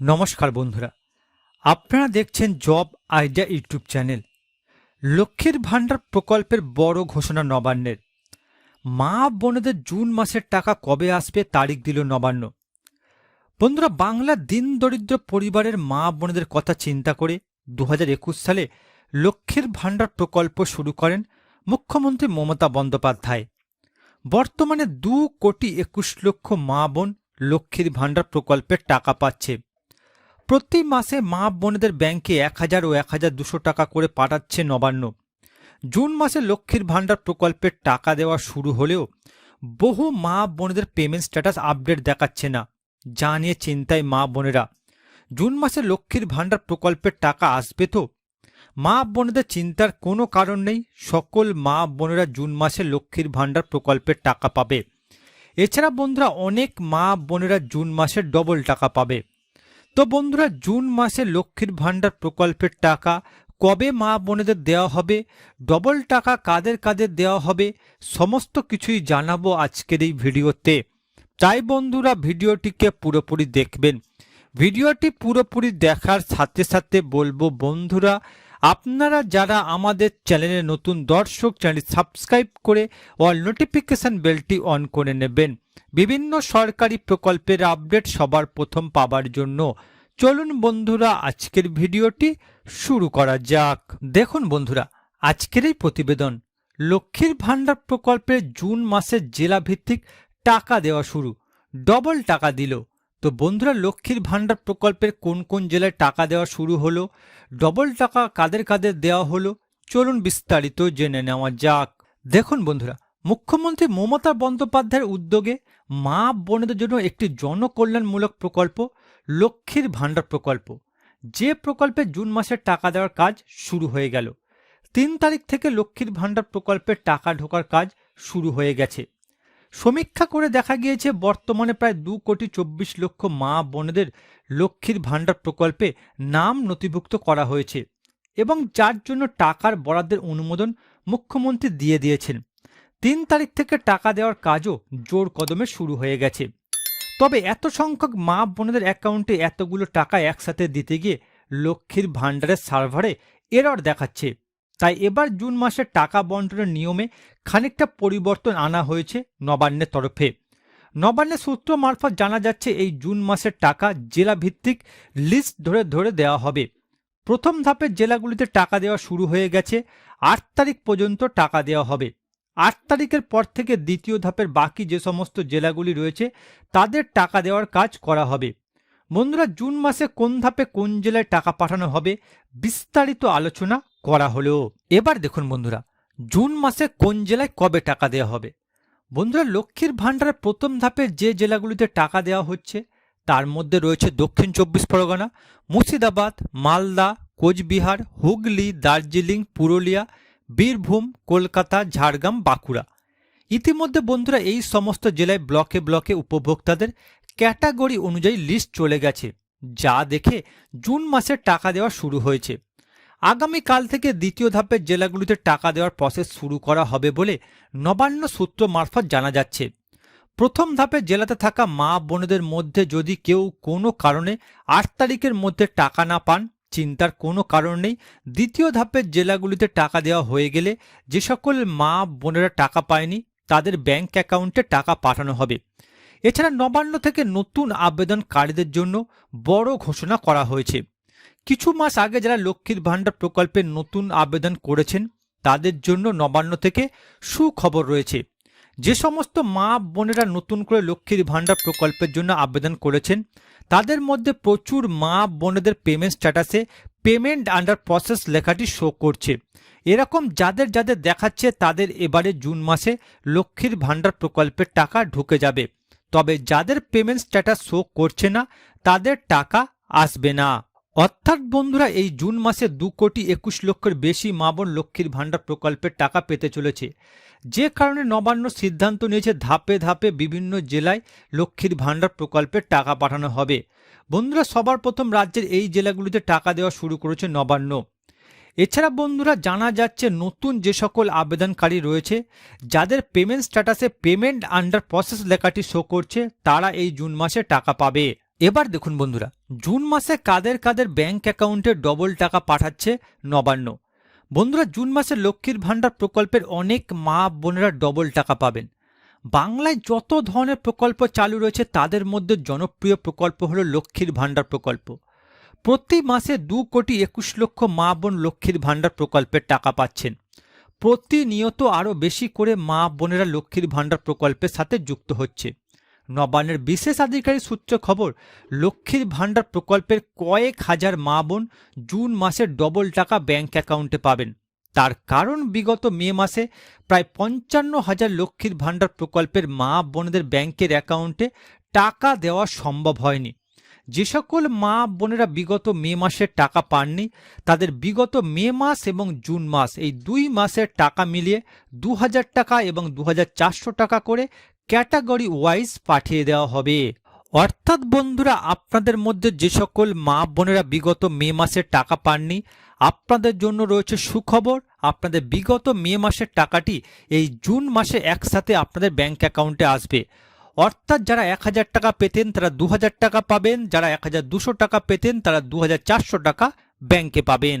নমস্কার বন্ধুরা। আপনারা দেখছেন জব আইডিয়া ইউটিউব চ্যানেল। লক্ষ্মীর ভাণ্ডার প্রকল্পের বড় ঘোষণা নবান্নের। মা বোনেদের জুন মাসের টাকা কবে আসবে তারিখ দিল নবান্ন। বন্ধুরা, বাংলা দিন দরিদ্র পরিবারের মা বোনেদের কথা চিন্তা করে দু হাজার একুশ সালে লক্ষ্মীর ভাণ্ডার প্রকল্প শুরু করেন মুখ্যমন্ত্রী মমতা বন্দ্যোপাধ্যায়। বর্তমানে দু কোটি একুশ লক্ষ মা বোন লক্ষ্মীর ভাণ্ডার প্রকল্পের টাকা পাচ্ছে। প্রতি মাসে মা বোনেদের ব্যাংকে এক হাজার ও এক হাজার দুশো টাকা করে পাঠাচ্ছে নবান্ন। জুন মাসে লক্ষ্মীর ভাণ্ডার প্রকল্পের টাকা দেওয়া শুরু হলেও বহু মা বোনেদের পেমেন্ট স্ট্যাটাস আপডেট দেখাচ্ছে না, যা নিয়ে চিন্তায় মা বোনেরা। জুন মাসে লক্ষ্মীর ভাণ্ডার প্রকল্পের টাকা আসবে তো? মা বোনেদের চিন্তার কোনো কারণ নেই, সকল মা বোনেরা জুন মাসে লক্ষ্মীর ভাণ্ডার প্রকল্পের টাকা পাবে। এছাড়া বন্ধুরা, অনেক মা বোনেরা জুন মাসে ডবল টাকা পাবে। তো বন্ধুরা, জুন মাসে লক্ষ্মীর ভাণ্ডার প্রকল্পের টাকা কবে মা বোনেদের দেওয়া হবে, ডবল টাকা কাদের কাদের দেওয়া হবে, সমস্ত কিছুই জানাব আজকের এই ভিডিওতে। তাই বন্ধুরা, ভিডিওটিকে পুরোপুরি দেখবেন। ভিডিওটি পুরোপুরি দেখার সাথে সাথে বলব, বন্ধুরা, আপনারা যারা আমাদের চ্যানেলে নতুন দর্শক চ্যানেল সাবস্ক্রাইব করে অল নোটিফিকেশান বেলটি অন করে নেবেন। বিভিন্ন সরকারি প্রকল্পের আপডেট সবার প্রথম পাবার জন্য চলুন বন্ধুরা, আজকের ভিডিওটি শুরু করা যাক। দেখুন বন্ধুরা, আজকের এই প্রতিবেদন, লক্ষ্মীর ভাণ্ডার প্রকল্পে জুন মাসের জেলা ভিত্তিক টাকা দেওয়া শুরু, ডবল টাকা দিল। তো বন্ধুরা, লক্ষ্মীর ভাণ্ডার প্রকল্পের কোন কোন জেলায় টাকা দেওয়া শুরু হলো, ডবল টাকা কাদের কাদের দেওয়া হলো, চলুন বিস্তারিত জেনে নেওয়া যাক। দেখুন বন্ধুরা মুখ্যমন্ত্রী মমতা বন্দ্যোপাধ্যায়ের উদ্যোগে মা বোনেদের জন্য একটি জনকল্যাণমূলক প্রকল্প, লক্ষ্মীর ভাণ্ডার প্রকল্প। যে প্রকল্পে জুন মাসের টাকা দেওয়ার কাজ শুরু হয়ে গেল। তিন তারিখ থেকে লক্ষ্মীর ভাণ্ডার প্রকল্পে টাকা ঢোকার কাজ শুরু হয়ে গেছে। সমীক্ষা করে দেখা গিয়েছে, বর্তমানে প্রায় দু কোটি চব্বিশ লক্ষ মা বোনেদের লক্ষ্মীর ভাণ্ডার প্রকল্পে নাম নথিভুক্ত করা হয়েছে এবং যার জন্য টাকার বরাদ্দের অনুমোদন মুখ্যমন্ত্রী দিয়ে দিয়েছেন। তিন তারিখ থেকে টাকা দেওয়ার কাজও জোর কদমে শুরু হয়ে গেছে। তবে এত সংখ্যক মা বোনেদের অ্যাকাউন্টে এতগুলো টাকা একসাথে দিতে গিয়ে লক্ষ্মীর ভাণ্ডারের সার্ভারে এরর দেখাচ্ছে। তাই এবার জুন মাসের টাকা বন্টনের নিয়মে খানিকটা পরিবর্তন আনা হয়েছে নবান্নের তরফে। নবান্নের সূত্র মারফত জানা যাচ্ছে, এই জুন মাসের টাকা জেলা ভিত্তিক লিস্ট ধরে ধরে দেওয়া হবে। প্রথম ধাপের জেলাগুলিতে টাকা দেওয়া শুরু হয়ে গেছে, আট তারিখ পর্যন্ত টাকা দেওয়া হবে। আট তারিখের পর থেকে দ্বিতীয় ধাপের বাকি যে সমস্ত জেলাগুলি রয়েছে, তাদের টাকা দেওয়ার কাজ করা হবে। বন্ধুরা, জুন মাসে কোন ধাপে কোন জেলায় টাকা পাঠানো হবে বিস্তারিত আলোচনা করা হলো। এবার দেখুন বন্ধুরা, জুন মাসে কোন জেলায় কবে টাকা দেওয়া হবে? বন্ধুরা, লক্ষ্মীর ভাণ্ডারের প্রথম ধাপে যে জেলাগুলিতে টাকা দেওয়া হচ্ছে, তার মধ্যে রয়েছে দক্ষিণ চব্বিশ পরগনা, মুর্শিদাবাদ, মালদা, কোচবিহার, হুগলি, দার্জিলিং, পুরুলিয়া বীরভূম, কলকাতা, ঝাড়গ্রাম, বাঁকুড়া। ইতিমধ্যে বন্ধুরা এই সমস্ত জেলায় ব্লকে ব্লকে উপভোক্তাদের ক্যাটাগরি অনুযায়ী লিস্ট চলে গেছে, যা দেখে জুন মাসে টাকা দেওয়া শুরু হয়েছে। আগামীকাল থেকে দ্বিতীয় ধাপের জেলাগুলিতে টাকা দেওয়ার প্রসেস শুরু করা হবে বলে নবান্ন সূত্র মারফত জানা যাচ্ছে। প্রথম ধাপে জেলাতে থাকা মা বোনেদের মধ্যে যদি কেউ কোনো কারণে আট তারিখের মধ্যে টাকা না পান চিন্তার কোনো কারণ নেই। দ্বিতীয় ধাপের জেলাগুলিতে টাকা দেওয়া হয়ে গেলে যে সকল মা বোনেরা টাকা পায়নি, তাদের ব্যাংক অ্যাকাউন্টে টাকা পাঠানো হবে। এছাড়া নবান্ন থেকে নতুন আবেদনকারীদের জন্য বড় ঘোষণা করা হয়েছে। কিছু মাস আগে যারা লক্ষ্মীর ভাণ্ডার প্রকল্পে নতুন আবেদন করেছেন, তাদের জন্য নবান্ন থেকে সুখবর রয়েছে। যে সমস্ত মা বোনেরা নতুন করে লক্ষ্মীর ভাণ্ডার প্রকল্পের জন্য আবেদন করেছেন, তাদের মধ্যে প্রচুর মা বোনেদের পেমেন্ট স্ট্যাটাসে পেমেন্ট আন্ডার প্রসেস লেখাটি শো করছে। এরকম যাদের যাদের দেখাচ্ছে তাদের এবারে জুন মাসে লক্ষ্মীর ভাণ্ডার প্রকল্পের টাকা ঢুকে যাবে। তবে যাদের পেমেন্ট স্ট্যাটাস শো করছে না, তাদের টাকা আসবে না। অর্থাৎ বন্ধুরা, এই জুন মাসে দু কোটি একুশ লক্ষের বেশি মা বোন লক্ষ্মীর ভাণ্ডার প্রকল্পের টাকা পেতে চলেছে। যে কারণে নবান্ন সিদ্ধান্ত নিয়েছে ধাপে ধাপে বিভিন্ন জেলায় লক্ষ্মীর ভাণ্ডার প্রকল্পের টাকা পাঠানো হবে। বন্ধুরা, সবার প্রথম রাজ্যের এই জেলাগুলিতে টাকা দেওয়া শুরু করেছে নবান্ন। এছাড়া বন্ধুরা, জানা যাচ্ছে নতুন যে সকল আবেদনকারী রয়েছে, যাদের পেমেন্ট স্ট্যাটাসে পেমেন্ট আন্ডার প্রসেস লেখাটি শো করছে, তারা এই জুন মাসে টাকা পাবে। এবার দেখুন বন্ধুরা, জুন মাসে কাদের কাদের ব্যাংক অ্যাকাউন্টে ডবল টাকা পাঠাচ্ছে নবান্ন। বন্ধুরা, জুন মাসে লক্ষ্মীর ভাণ্ডার প্রকল্পের অনেক মা বোনেরা ডবল টাকা পাবেন। বাংলায় যত ধরনের প্রকল্প চালু রয়েছে, তাদের মধ্যে জনপ্রিয় প্রকল্প হলো লক্ষ্মীর ভাণ্ডার প্রকল্প। প্রতি মাসে দু কোটি একুশ লক্ষ মা বোন লক্ষ্মীর ভাণ্ডার প্রকল্পের টাকা পাচ্ছেন। প্রতিনিয়ত আরও বেশি করে মা বোনেরা লক্ষ্মীর ভাণ্ডার প্রকল্পের সাথে যুক্ত হচ্ছে। নবান্নের বিশেষ আধিকারিক সূত্র খবর, লক্ষ্মীর ভাণ্ডার প্রকল্পের কয়েক হাজার মা বোন জুন মাসে ডবল টাকা ব্যাংক অ্যাকাউন্টে পাবেন। তার কারণ, বিগত মে মাসে প্রায় পঞ্চান্ন হাজার লক্ষ্মীর ভাণ্ডার প্রকল্পের মা বোনদের ব্যাংকের অ্যাকাউন্টে টাকা দেওয়া সম্ভব হয়নি। যে সকল মা বোনেরা বিগত মে মাসে টাকা পাননি, তাদের বিগত মে মাস এবং জুন মাস এই দুই মাসের টাকা মিলিয়ে দু হাজার টাকা এবং দু হাজার চারশো টাকা করে ক্যাটাগরি ওয়াইজ পাঠিয়ে দেওয়া হবে। অর্থাৎ বন্ধুরা, আপনাদের মধ্যে যে সকল মা বোনেরা বিগত মে মাসের টাকা পাননি, আপনাদের জন্য রয়েছে সুখবর। আপনাদের বিগত মে মাসের টাকাটি এই জুন মাসে একসাথে আপনাদের ব্যাংক অ্যাকাউন্টে আসবে। অর্থাৎ যারা এক হাজার টাকা পেতেন, তারা দু হাজার টাকা পাবেন। যারা এক হাজার টাকা পেতেন, তারা দু হাজার চারশো টাকা ব্যাংকে পাবেন।